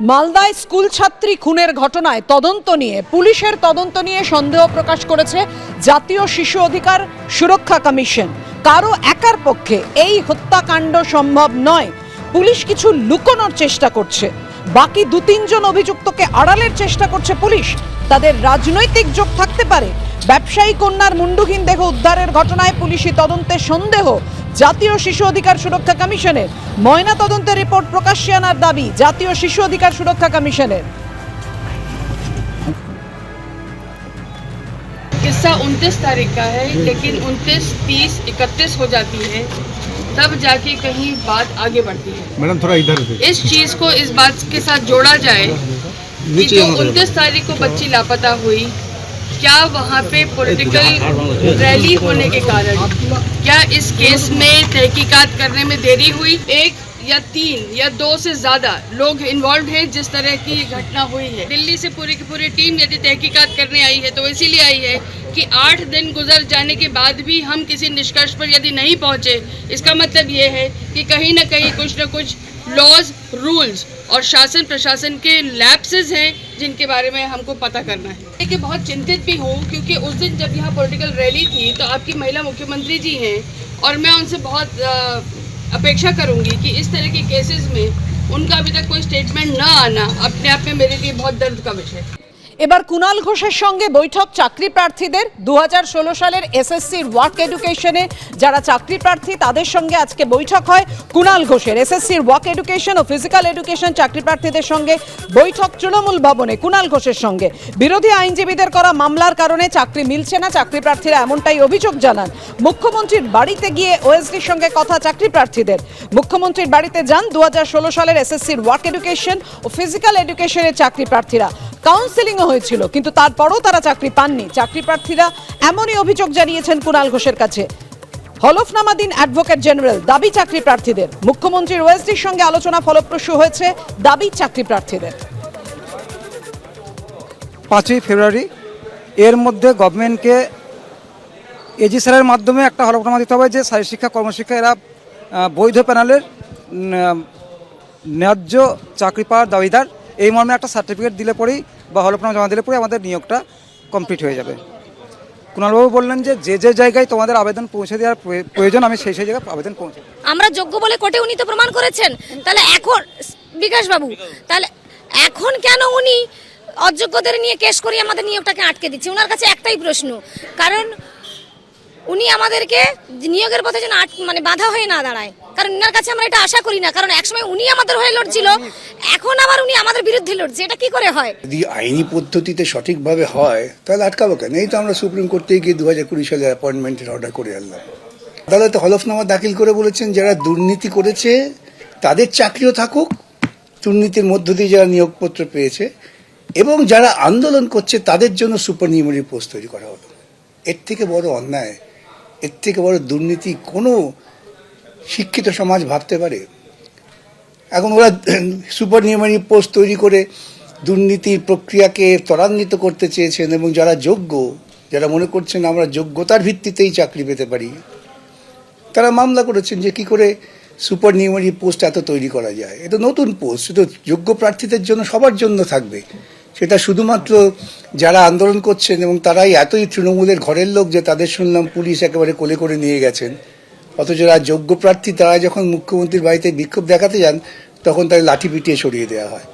মালদায় স্কুল ছাত্রী খুনের ঘটনায় তদন্ত নিয়ে, পুলিশের তদন্ত নিয়ে সন্দেহ প্রকাশ করেছে জাতীয় শিশু অধিকার সুরক্ষা কমিশন। কারও একার পক্ষে এই হত্যাকাণ্ড সম্ভব নয়। পুলিশ কিছু লুকোনোর চেষ্টা করছে। বাকি দু তিনজন অভিযুক্তকে আড়ালের চেষ্টা করছে পুলিশ। তাদের রাজনৈতিক যোগ থাকতে পারে। ব্যবসায়ী কন্যার মুন্ডুহীন দেহ উদ্ধারের ঘটনায় পুলিশি তদন্তে সন্দেহ। জাতীয় শিশু অধিকার সুরক্ষা কমিশনের ময়না তদন্তের রিপোর্ট প্রকাশ্যে আনার দাবি জাতীয় শিশু অধিকার সুরক্ষা কমিশনের किस्सा उनतीस तारीख का है लेकिन उनतीस तीस इकतीस हो जाती है तब जाके कहीं बात आगे बढ़ती है मैडम थोड़ा इधर से इस चीज को इस बात के साथ जोड़ा जाए कि जो उनतीस तारीख को बच्ची लापता हुई क्या वहाँ पे पॉलिटिकल रैली होने के कारण? क्या इस केस में तहकीकात करने में देरी हुई? एक या तीन या दो से ज़्यादा लोग इन्वॉल्व हैं जिस तरह की घटना हुई है। दिल्ली से पूरी की पूरी टीम यदि तहकीकात करने आई है तो इसीलिए आई है कि आठ दिन गुजर जाने के बाद भी हम किसी निष्कर्ष पर यदि नहीं पहुँचे, इसका मतलब ये है कि कहीं ना कहीं कुछ ना कुछ लॉज रूल्स और शासन प्रशासन के लैप्सेज हैं जिनके बारे में हमको पता करना है। देखिए बहुत चिंतित भी हूँ क्योंकि उस दिन जब यहाँ पॉलिटिकल रैली थी तो आपकी महिला मुख्यमंत्री जी हैं और मैं उनसे बहुत अपेक्षा करूँगी कि इस तरह के केसेस में उनका अभी तक कोई स्टेटमेंट ना आना अपने आप में मेरे लिए बहुत दर्द का विषय है। এবার কুনাল ঘোষের সঙ্গে বৈঠক চাকরি প্রার্থীদের। দু হাজার ষোলো সালের এসএসসির ওয়ার্ক এডুকেশনে যারা চাকরি প্রার্থী, তাদের সঙ্গে আজকে বৈঠক হয় কুনাল ঘোষের। এসএসসির ওয়ার্ক এডুকেশন ও ফিজিক্যাল এডুকেশন চাকরি প্রার্থীদের সঙ্গে বৈঠক তৃণমূল ভবনে কুনাল ঘোষের সঙ্গে। বিরোধী আইনজীবীদের করা মামলার কারণে চাকরি মিলছে না, চাকরি প্রার্থীরা এমনটাই অভিযোগ জানান। মুখ্যমন্ত্রীর বাড়িতে গিয়ে ওএসডির সঙ্গে কথা চাকরি প্রার্থীদের। মুখ্যমন্ত্রীর বাড়িতে যান দু হাজার ষোলো সালের এসএসসির ওয়ার্ক এডুকেশন ও ফিজিক্যাল এডুকেশনের চাকরি প্রার্থীরা। কাউন্সেলিংও হয়েছিল, কিন্তু তারপরও তারা চাকরি পাননি। চাকরি প্রার্থীরা এমনই অভিযোগ জানিয়েছেন কুণাল ঘোষের কাছে। হলফনামা দিন অ্যাডভোকেট জেনারেল, দাবি চাকরি প্রার্থীদের। মুখ্যমন্ত্রী ওয়েসডির সঙ্গে আলোচনা ফলপ্রসূ হয়েছে, দাবি চাকরি প্রার্থীদের। পাঁচই ফেব্রুয়ারি, এর মধ্যে গভর্নমেন্টকে এজি স্যারের মাধ্যমে একটা হলফনামা দিতে হবে যে শিক্ষা কর্মশিক্ষা এরা বৈধ প্যানেলের ন্যায্য চাকরি পাওয়ার দাবিদার। এই মর্মে একটা সার্টিফিকেট দিলে পরেই বা হলফনামা জমা দিলে পরেই আমাদের নিয়োগটা কমপ্লিট হয়ে যাবে। কুণালবাবু বললেন যে যে যে জায়গায় তোমাদের আবেদন পৌঁছে দেওয়ার প্রয়ে- প্রয়োজন, আমি সেই সেই জায়গায় আবেদন পৌঁছে আমরা যোগ্য বলে কোর্টে উনি তো প্রমাণ করেছেন। তাহলে এখন বিকাশ বাবু তাহলে এখন কেন উনি অযোগ্যদের নিয়ে কেস করিয়ে আমাদের নিয়োগটাকে আটকে দিচ্ছে? ওনার কাছে একটাই প্রশ্ন। কারণ উনি আমাদেরকে নিয়োগের পথে যেন আট মানে বাধা হয়ে না দাঁড়ায়। কারণ উনার কাছে আমরা এটা আশা করি না। কারণ একসময় উনি আমাদের হয়ে লড়ছিল, এখন আবার উনি আমাদের বিরুদ্ধে লড়ছে। এটা কি করে হয়? যদি আইনি পদ্ধতিতে সঠিকভাবে হয়, তাহলে আটকাবো কেন? এই তো আমরা সুপ্রিম কোর্টে গিয়ে দু হাজার কুড়ি সালে অ্যাপয়েন্টমেন্টের অর্ডার করে আনলাম। আদালতে হলফনামা দাখিল করে বলেছেন, যারা দুর্নীতি করেছে, তাদের চাকরিও থাকুক, দুর্নীতির মধ্য দিয়ে যারা নিয়োগপত্র পেয়েছে, এবং যারা আন্দোলন করছে, তাদের জন্য সুপার নিউমারি পোস্ট তৈরি করা হলো। এর থেকে বড় অন্যায় এর থেকে বড় দুর্নীতি কোনো শিক্ষিত সমাজ ভাবতে পারে। এখন ওরা সুপার নিউমারি পোস্ট তৈরি করে দুর্নীতির প্রক্রিয়াকে ত্বরান্বিত করতে চেয়েছেন এবং যারা যোগ্য, যারা মনে করছেন আমরা যোগ্যতার ভিত্তিতেই চাকরি পেতে পারি, তারা মামলা করেছেন যে কি করে সুপার নিউমারি পোস্ট এত তৈরি করা যায়। এটা নতুন পোস্ট শুধু যোগ্য প্রার্থীদের জন্য সবার জন্য থাকবে। সেটা শুধুমাত্র যারা আন্দোলন করছেন এবং তারাই এতই তৃণমূলের ঘরের লোক যে তাদের শুনলাম পুলিশ একেবারে কোলে করে নিয়ে গেছেন। অথচ যারা যোগ্য প্রার্থী, তারা যখন মুখ্যমন্ত্রীর বাড়িতে বিক্ষোভ দেখাতে যান, তখন তাদের লাঠি পিটিয়ে সরিয়ে দেওয়া হয়।